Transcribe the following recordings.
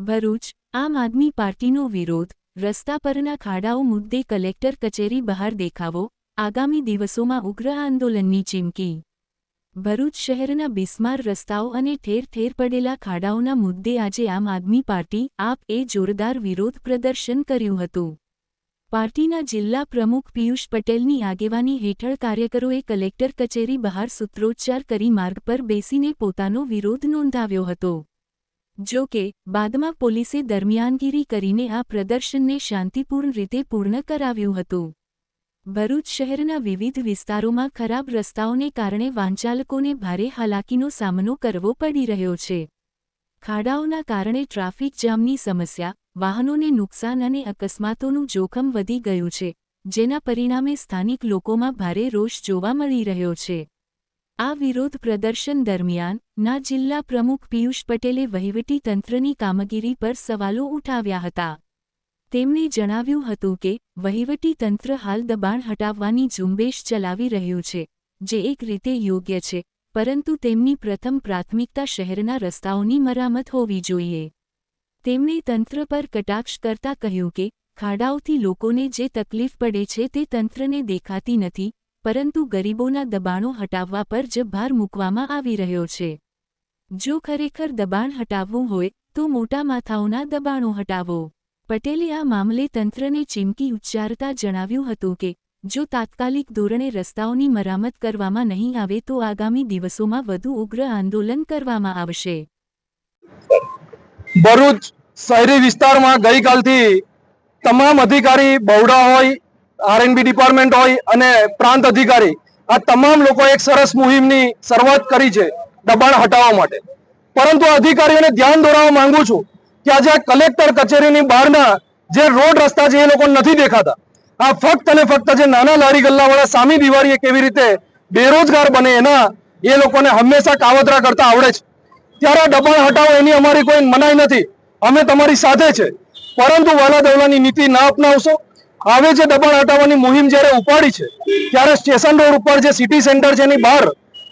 ભરૂચ, આમ આદમી પાર્ટીનો વિરોધ, રસ્તા પરના ખાડાઓ મુદ્દે કલેક્ટર કચેરી બહાર દેખાવો, આગામી દિવસોમાં ઉગ્ર આંદોલનની ચીમકી. ભરૂચ શહેરના બિસ્માર રસ્તાઓ અને ઠેર ઠેર પડેલા ખાડાઓના મુદ્દે આજે આમ આદમી પાર્ટી, આપ એ જોરદાર વિરોધ પ્રદર્શન કર્યું હતું. પાર્ટીના જિલ્લા પ્રમુખ પિયુષ પટેલની આગેવાની હેઠળ કાર્યકરોએ કલેક્ટર કચેરી બહાર સૂત્રોચ્ચાર કરી માર્ગ પર બેસીને પોતાનો વિરોધ નોંધાવ્યો હતો. જો કે, બાદમાં પોલીસે દરમિયાનગીરી કરીને આ પ્રદર્શનને શાંતિપૂર્ણ રીતે પૂર્ણ કરાવ્યું હતું. ભરૂચ શહેરના વિવિધ વિસ્તારોમાં ખરાબ રસ્તાઓને કારણે વાહનચાલકોને ભારે હાલાકીનો સામનો કરવો પડી રહ્યો છે. ખાડાઓના કારણે ટ્રાફિક જામની સમસ્યા, વાહનોને નુકસાન અને અકસ્માતોનું જોખમ વધી ગયું છે, જેના પરિણામે સ્થાનિક લોકોમાં ભારે રોષ જોવા મળી રહ્યો છે. આ વિરોધ પ્રદર્શન દરમિયાન, ના જિલ્લા પ્રમુખ પિયુષ પટેલે વહીવટી તંત્રની કામગીરી પર સવાલો ઉઠાવ્યા હતા. તેમણે જણાવ્યું હતું કે, વહીવટી તંત્ર હાલ દબાણ હટાવવાની ઝુંબેશ ચલાવી રહ્યું છે, જે એક રીતે યોગ્ય છે, પરંતુ તેમની પ્રથમ પ્રાથમિકતા શહેરના રસ્તાઓની મરામત હોવી જોઈએ. તેમણે તંત્ર પર કટાક્ષ કરતા કહ્યું કે, ખાડાઓથી લોકોને જે તકલીફ પડે છે તે તંત્રને દેખાતી નથી પરંતુ ગરીબોના દબાણો હટાવવા પર જ ભાર મૂકવામાં આવી રહ્યો છે. જો ખરેખર દબાણ હટાવવું હોય, તો મોટા માથાઓના દબાણો હટાવો. પટેલે આ મામલે તંત્રને ચીમકી ઉચ્ચારતા જણાવ્યું હતું કે, જો તાત્કાલિક ધોરણે રસ્તાઓની મરામત કરવામાં નહીં આવે તો આગામી દિવસોમાં વધુ ઉગ્ર આંદોલન કરવામાં આવશે. ભરૂચ શહેરી વિસ્તારમાં ગઈકાલથી તમામ અધિકારી બહુડા હોય આરએનબી ડિપાર્ટમેન્ટ હોય અને પ્રાંત અધિકારી, આ તમામ લોકો એક સરસ મુહિમની શરૂઆત કરી છે દબાણ હટાવવા માટે. પરંતુ અધિકારીઓને ધ્યાન દોરાવવા માંગુ છું કે આજે આ કલેક્ટર કચેરીની બહારના જે રોડ રસ્તા છે એ લોકો નથી દેખાતા. આ ફક્ત અને ફક્ત જે નાના લારી ગલ્લાવાળા સામી દિવાળીએ કેવી રીતે બેરોજગાર બને એના, એ લોકોને હંમેશા કાવતરા કરતા આવડે છે. ત્યારે દબાણ હટાવો એની અમારી કોઈ મનાઈ નથી. અમે તમારી સાથે છે. પરંતુ વાલા દવલાની નીતિ ના અપનાવશો. હવે જે દબાણ હટાવવાની મુહિમ જ્યારે ઉપાડી છે, ત્યારે સ્ટેશન રોડ ઉપર જે સિટી સેન્ટર છે એની બહાર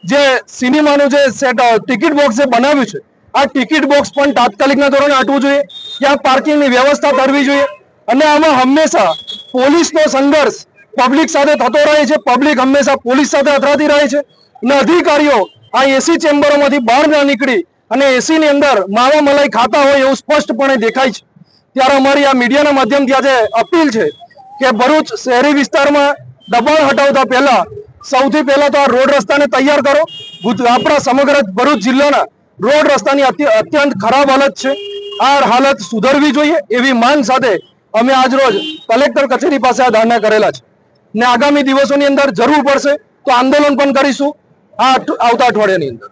જે સિનેમાનું જે ટિકિટ બોક્સ જે બનાવ્યું છે, આ ટિકિટ બોક્સ પણ તાત્કાલિકના ધોરણે હટવું જોઈએ, ત્યાં પાર્કિંગની વ્યવસ્થા કરવી જોઈએ અને આમાં હંમેશા પોલીસનો સંઘર્ષ પબ્લિક સાથે થતો રહે છે પબ્લિક હંમેશા પોલીસ સાથે અથડાતી રહે છે અને અધિકારીઓ આ એસી ચેમ્બરોમાંથી બહાર ના નીકળી અને એસી ની અંદર માવા મલાઈ ખાતા હોય એવું સ્પષ્ટપણે દેખાય છે. ત્યારે અમારી આ મીડિયાના માધ્યમથી આજે અપીલ છે કે ભરૂચ શહેરી વિસ્તારમાં દબાણ હટાવતા પહેલા સૌથી પહેલા તો આ રોડ રસ્તાને તૈયાર કરો. આપણા સમગ્ર ભરૂચ જિલ્લાના રોડ રસ્તાની અત્યંત ખરાબ હાલત છે. આ હાલત સુધરવી જોઈએ એવી માંગ સાથે અમે આજ રોજ કલેક્ટર કચેરી પાસે આ ધારણા કરેલા છે. ને આગામી દિવસોની અંદર જરૂર પડશે તો આંદોલન પણ કરીશું આ આવતા અઠવાડિયાની અંદર.